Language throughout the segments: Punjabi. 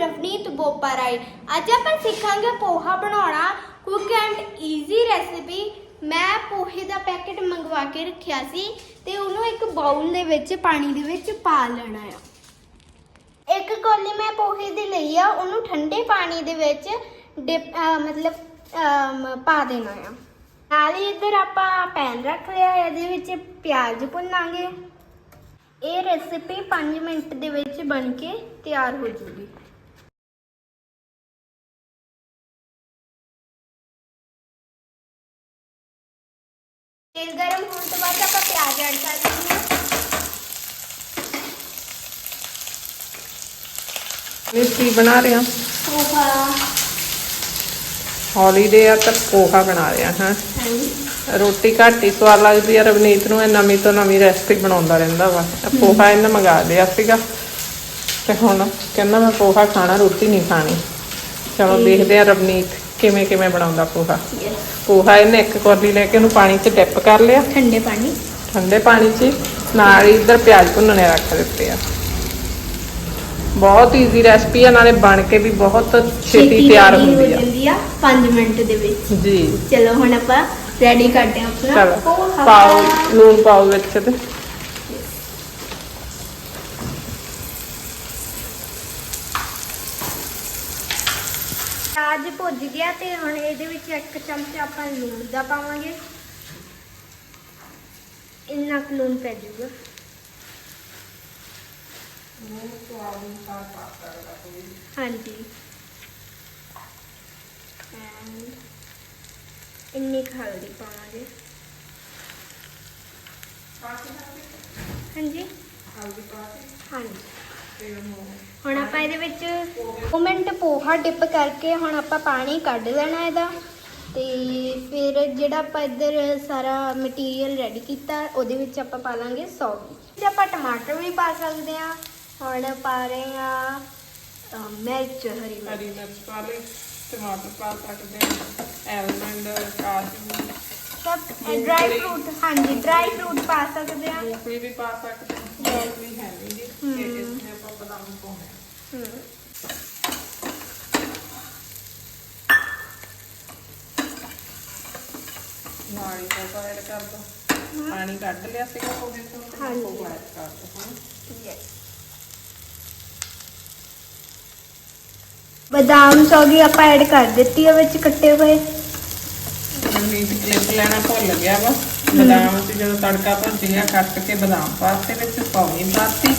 ਰਵਨੀਤ ਬੋਪਾ ਰਾਏ। ਅੱਜ ਆਪਾਂ ਸਿੱਖਾਂਗੇ ਪੋਹਾ ਬਣਾਉਣਾ ਕੁਇਕ ਐਂਡ ਈਜ਼ੀ ਰੈਸਿਪੀ ਮੈਂ ਪੋਹੇ ਦਾ ਪੈਕੇਟ ਮੰਗਵਾ ਕੇ ਰੱਖਿਆ ਸੀ ਤੇ ਉਹਨੂੰ ਇੱਕ ਬਾਉਲ ਦੇ ਵਿੱਚ, ਪਾਣੀ ਦੇ ਵਿੱਚ ਪਾ ਲੈਣਾ ਆ। ਇੱਕ ਕੋਲੀ ਮੈਂ ਪੋਹੇ ਦੀ ਲਈ ਆ, ਉਹਨੂੰ ਠੰਡੇ ਪਾਣੀ ਦੇ ਵਿੱਚ ਡਿਪ ਮਤਲਬ ਪਾ ਦੇਣਾ ਆ। ਨਾਲ ਹੀ ਇੱਧਰ ਆਪਾਂ ਪੈਨ ਰੱਖ ਲਿਆ, ਇਹਦੇ ਵਿੱਚ ਪਿਆਜ਼ ਭੁੰਨਾਂਗੇ। ਇਹ ਰੈਸਿਪੀ 5 ਮਿੰਟ ਦੇ ਵਿੱਚ ਬਣ ਕੇ ਤਿਆਰ ਹੋ ਜੂਗੀ। ਤੇਲ ਗਰਮ ਹੋਣ ਤੋਂ ਬਾਅਦ ਆਪਾਂ ਪਿਆਜ਼ ਐਡ ਕਰ ਦਿੰਦੇ ਹਾਂ। ਕੀ ਬਣਾ ਰਹੇ ਆ ਪੋਹਾ। ਹੌਲੀਡੇ ਆ ਤਾਂ ਪੋਹਾ ਬਣਾ ਰਹੇ ਹਾਂ ਰੋਟੀ ਘੱਟ ਹੀ ਸਵਾਦ ਲੱਗਦੀ ਆ ਰਵਨੀਤ ਨੂੰ ਇਹ ਨਵੀਂ ਤੋਂ ਨਵੀਂ ਰੈਸਪੀ ਬਣਾਉਂਦਾ ਰਹਿੰਦਾ ਵਾ। ਇਹ ਪੋਹਾ ਇਹਨੇ ਮੰਗਾ ਲਿਆ ਸੀਗਾ। ਤੇ ਹੁਣ ਕਹਿੰਦਾ ਮੈਂ ਪੋਹਾ ਖਾਣਾ ਰੋਟੀ ਨਹੀਂ ਖਾਣੀ। ਚਲੋ ਦੇਖਦੇ ਆ ਰਵਨੀਤ ਕਿਵੇਂ ਕਿਵੇਂ ਬਣਾਉਂਦਾ ਪੋਹਾ? ਪੋਹਾ ਇਹਨੇ ਇੱਕ ਕੌਲੀ ਲੈ ਕੇ ਉਹਨੂੰ ਪਾਣੀ 'ਚ ਡਿਪ ਕਰ ਲਿਆ। ਠੰਡੇ ਪਾਣੀ। ਠੰਡੇ ਪਾਣੀ 'ਚ। ਨਾਲ ਹੀ ਇੱਧਰ ਪਿਆਜ਼ ਭੁੰਨਣੇ ਰੱਖ ਦਿੱਤੇ ਆ। ਬਹੁਤ ਈਜ਼ੀ ਰੈਸਪੀ ਆ ਨਾਲੇ ਬਣ ਕੇ ਵੀ ਬਹੁਤ ਛੇਤੀ ਤਿਆਰ ਹੁੰਦੀ ਆ। ਜਾਂਦੀ ਆ 5 ਮਿੰਟ ਦੇ ਵਿੱਚ। ਜੀ। ਚਲੋ ਹੁਣ ਆਪਾਂ ਰੈਡੀ ਕਰਦੇ ਹਾਂ ਆਪਣਾ ਚਲੋ। ਪੋਹਾ। ਪਾਓ ਲੂਣ ਪਾਓ ਵਿੱਚ ਤੇ। ਪਿਆਜ਼ ਭੁੱਜ ਗਿਆ ਤੇ ਹੁਣ ਇਹਦੇ ਵਿੱਚ ਇੱਕ ਚਮਚਾ ਆਪਾਂ ਲੂਣ ਦਾ ਪਾਵਾਂਗੇ। ਇੰਨਾ ਕੁ ਲੂਣ ਪੈ ਜਾਊਗਾ। ਹਾਂਜੀ। ਇੰਨੀ ਕੁ ਹਲਦੀ ਪਾਵਾਂਗੇ। ਹਾਂਜੀ। ਹਾਂਜੀ। ਹੁਣ ਆਪਾਂ ਇਹਦੇ ਵਿੱਚ 2 ਮਿੰਟ ਪੋਹਾ ਡਿਪ ਕਰਕੇ ਹੁਣ ਆਪਾਂ ਪਾਣੀ ਕੱਢ ਲੈਣਾ ਇਹਦਾ ਤੇ ਫਿਰ ਜਿਹੜਾ ਆਪਾਂ ਇੱਧਰ ਸਾਰਾ ਮਟੀਰੀਅਲ ਰੈਡੀ ਕੀਤਾ ਉਹਦੇ ਵਿੱਚ ਆਪਾਂ ਪਾ ਲਾਂਗੇ ਸੌਗੀ ਤੇ ਆਪਾਂ ਟਮਾਟਰ ਵੀ ਪਾ ਸਕਦੇ ਆ ਹੁਣ ਪਾ ਰਹੇ ਆ ਅਹ, ਮਿਰਚ ਹਰੀ ਮਿਰਚ। ਹਰੀ ਮਿਰਚ ਪਾ ਲਈ ਟਮਾਟਰ ਪਾ ਸਕਦੇ ਆ ਐਲਮੰਡ ਕਾਜੂ। ਸਭ ਡਰਾਈ ਫਰੂਟ ਹਾਂਜੀ ਡਰਾਈ ਫਰੂਟ ਪਾ ਸਕਦੇ ਆ ਮੂੰਗਫਲੀ ਵੀ ਪਾ ਸਕਦੇ ਆ ਮੂੰਗਫਲੀ ਹੈ ਨਹੀਂ ਜੀ ਬਦਾਮ ਪਾਉਣੇ ਆ। ਹਮ ਨਾਲ ਹੀ ਪੋਹਾ ਐਡ ਕਰ ਦੋ। ਪਾਣੀ ਕੱਢ ਲਿਆ ਸੀਗਾ ਪੋਹੇ ਤੋਂ ਤੇ ਹਾਂਜੀ। ਪੋਹਾ ਐਡ ਕਰ ਦੋ ਹਾਂ Yes. ਬਦਾਮ ਸੌਗੀ ਆਪਾਂ ਐਡ ਕਰ ਦਿੱਤੀ ਹੈ ਵਿੱਚ ਕੱਟੇ ਹੋਏ। ਰਵਨੀਤ ਕਲਿੱਪ ਲੈਣਾ ਭੁੱਲ ਗਿਆ ਵਾ। ਬਦਾਮ ਤੇ ਜਦੋਂ ਤੜਕਾ ਭੁੱਜ ਗਿਆ ਕੱਟ ਕੇ ਬਦਾਮ ਪਾਤੇ ਵਿੱਚ ਸੌਗੀ ਪਾਤੀ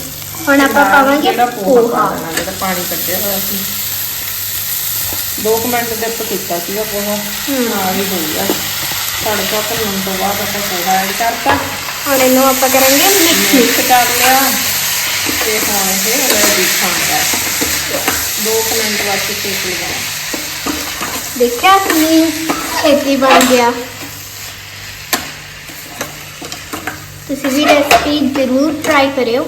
ਹੁਣ ਆਪਾਂ ਪਾਵਾਂਗੇ ਪੋਹਾ ਜਿਹੜਾ ਪਾਣੀ ਕੱਢਿਆ ਹੋਇਆ ਸੀ। 2 ਮਿੰਟ ਦੇ ਕੀਤਾ ਸੀਗਾ ਪੋਹਾ ਨਾਲ ਹੀ। ਹੋ ਗਿਆ ਤੜਕਾ ਭੁੰਨਣ ਤੋਂ ਬਾਅਦ ਆਪਾਂ ਪੋਹਾ ਐਡ ਕਰਤਾ। ਹੁਣ ਇਹਨੂੰ ਆਪਾਂ ਕਰਾਂਗੇ ਮਿਕਸ ਮਿਕਸ ਕਰ ਲਿਆ ਤੇ ਹੁਣ ਇਹ ਰੈਡੀ ਖਾਂਦਾ 2 ਮਿੰਟ ਵਾਸਤੇ ਸੇਕ ਲਗਾਉਣਾ ਦੇਖਿਆ ਕਿੰਨੀ ਛੇਤੀ ਬਣ ਗਿਆ। ਤੁਸੀਂ ਵੀ ਰੈਸਪੀ ਜ਼ਰੂਰ ਟਰਾਈ ਕਰਿਓ।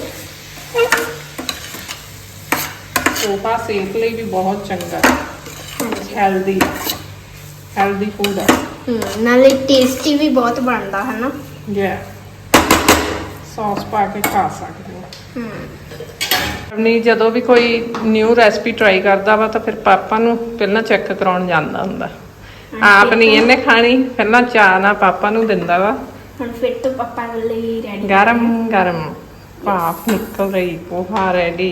ਪੋਹਾ ਸਿਹਤ ਲਈ ਵੀ ਬਹੁਤ ਚੰਗਾ। ਹੈਲਦੀ ਹੈਲਦੀ ਫੂਡ ਹੈ ਹਮ, ਨਾਲੇ ਟੇਸਟੀ ਵੀ ਬਹੁਤ ਬਣਦਾ ਹੈ ਨਾ ਯਾ ਸੌਸ ਪਾ ਕੇ ਖਾ ਸਕਦੇ ਹੋ। ਨਹੀਂ ਜਦੋਂ ਵੀ ਕੋਈ ਨਿਊ ਰੈਸਪੀ ਟਰਾਈ ਕਰਦਾ ਵਾ ਤਾਂ ਫਿਰ ਪਾਪਾ ਨੂੰ ਪਹਿਲਾਂ ਚੈੱਕ ਕਰਾਉਣ ਜਾਂਦਾ ਹੁੰਦਾ। ਆਪ ਨਹੀਂ ਇਹਨੇ ਖਾਣੀ ਪਹਿਲਾਂ ਚਾਹ ਨਾ ਪਾਪਾ ਨੂੰ ਦਿੰਦਾ ਵਾ। ਹੁਣ ਫਿਰ ਤੋਂ ਪਾਪਾ ਲਈ ਰੈਡੀ ਗਰਮ ਗਰਮ। ਭਾਫ ਨਿਕਲ ਰਹੀ ਪੋਹਾ ਰੈਡੀ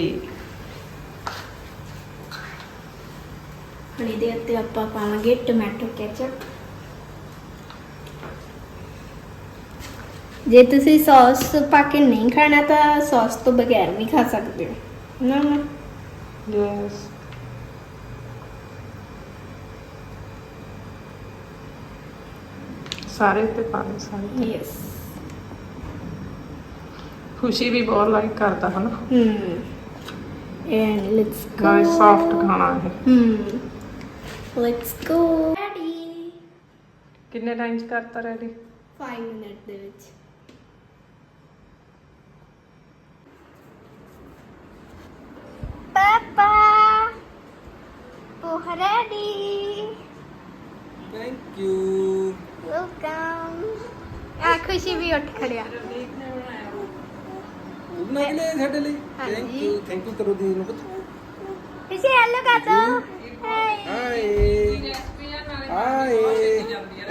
ਹੁਣ ਇਹਦੇ ਉੱਤੇ ਆਪਾਂ ਪਾਵਾਂਗੇ ਟੋਮੈਟੋ ਕੈਚਅਪ ਜੇ ਤੁਸੀਂ ਸੌਸ ਪਾ ਕੇ ਨਹੀਂ ਖਾਣਾ ਤਾਂ ਸੌਸ ਤੋਂ ਬਗੈਰ ਵੀ ਖਾ ਸਕਦੇ ਹੋ। ਨਾ ਨਾ। ਯੈਸ ਸਾਰੇ ਤੇ ਪਾ ਲਓ ਸਾਰੇ। ਤੇ। ਯੈਸ ਖੁਸ਼ੀ ਵੀ ਬਹੁਤ ਲਾਈਕ ਕਰਦਾ ਹਨਾ। ਹਮ ਐਂਡ ਲੈਟਸ ਗੋ ਨਾਲੇ ਸੌਫਟ ਖਾਣਾ ਹੈ। ਹਮ ਲੈਟਸ ਗੋ ਰੈਡੀ ਕਿੰਨੇ ਟਾਈਮ ਚ ਕਰਤਾ ਰੈਡੀ 5 ਮਿੰਟ ਦੇ ਵਿੱਚ। ਪਾਪਾ poha ready thank you welcome ਆ ਖੁਸ਼ੀ ਵੀ ਉੱਠ ਖੜਿਆ। ਬਣਾ ਕੇ ਲਿਆਏ ਸਾਡੇ ਲਈ? ਹਾਂਜੀ। ਥੈਂਕ ਯੂ ਥੈਂਕ ਯੂ ਕਰੋ ਦੀ ਨੂੰ ਪੁੱਤ। ਪਿੱਛੇ ਹੈਲੋ ਕਰ ਦੋ। ਹਾਈ ਹਾਏ ਹਾਏ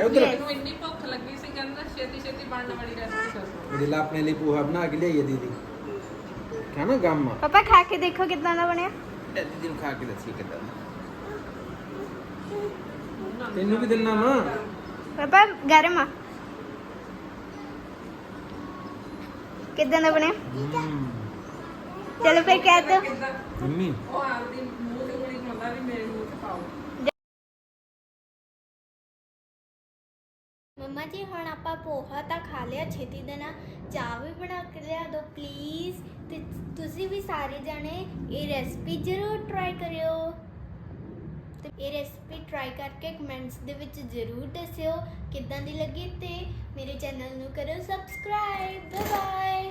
ਉਧਰ। ਮੈਨੂੰ ਇੰਨੀ ਭੁੱਖ ਲੱਗੀ ਸੀ ਕਹਿੰਦਾ ਛੇਤੀ ਛੇਤੀ ਬਣਨ ਵਾਲੀ ਰੈਸਪੀ ਦੱਸੋ। ਦਿਲ ਆਪਣੇ ਲਈ ਪੋਹਾ ਬਣਾ ਕੇ ਲਿਆਈਏ ਦੀਦੀ। ਖਾਣਾ ਗੰਮ ਪਾਪਾ ਖਾ ਕੇ ਦੇਖੋ ਕਿਦਾਂ ਦਾ ਬਣਿਆ। ਦੀਦੀ ਨੂੰ ਖਾ ਕੇ ਦੱਸੀ ਕਿਦਾਂ ਤੈਨੂੰ ਵੀ ਦਿਨਾ ਮਾਂ ਪਾਪਾ ਗਰਮ ਆ। ਕਿਦਾਂ ਦਾ ਬਣਿਆ? ਚਲੋ ਫਿਰ ਕਹਿ ਦੋ। ਮੰਮੀ। ਉਹ ਆਪਦੀ ਮੂੰਹ ਦੀ ਉਂਗਲੀ ਖਾਂਦਾ ਵੀ ਮੇਰੇ ਮੂੰਹ 'ਚ ਪਾਓ ਮੰਮਾ ਜੀ ਹੁਣ ਆਪਾਂ ਪੋਹਾ ਤਾਂ ਖਾ ਲਿਆ ਛੇਤੀ ਦੇ ਨਾਲ ਚਾਹ ਵੀ ਬਣਾ ਕੇ ਲਿਆ ਦਿਓ ਪਲੀਜ਼ ਤੇ ਤੁਸੀਂ ਵੀ ਸਾਰੇ ਜਾਣੇ ਇਹ ਰੈਸਪੀ ਜ਼ਰੂਰ ਟਰਾਈ ਕਰਿਓ। ਤੇ ਇਹ ਰੈਸਪੀ ਟਰਾਈ ਕਰਕੇ ਕਮੈਂਟਸ ਦੇ ਵਿੱਚ ਜ਼ਰੂਰ ਦੱਸਿਓ ਕਿੱਦਾਂ ਦੀ ਲੱਗੀ ਤੇ ਮੇਰੇ ਚੈਨਲ ਨੂੰ ਕਰੋ ਸਬਸਕ੍ਰਾਈਬ ਬਾਏ ਬਾਏ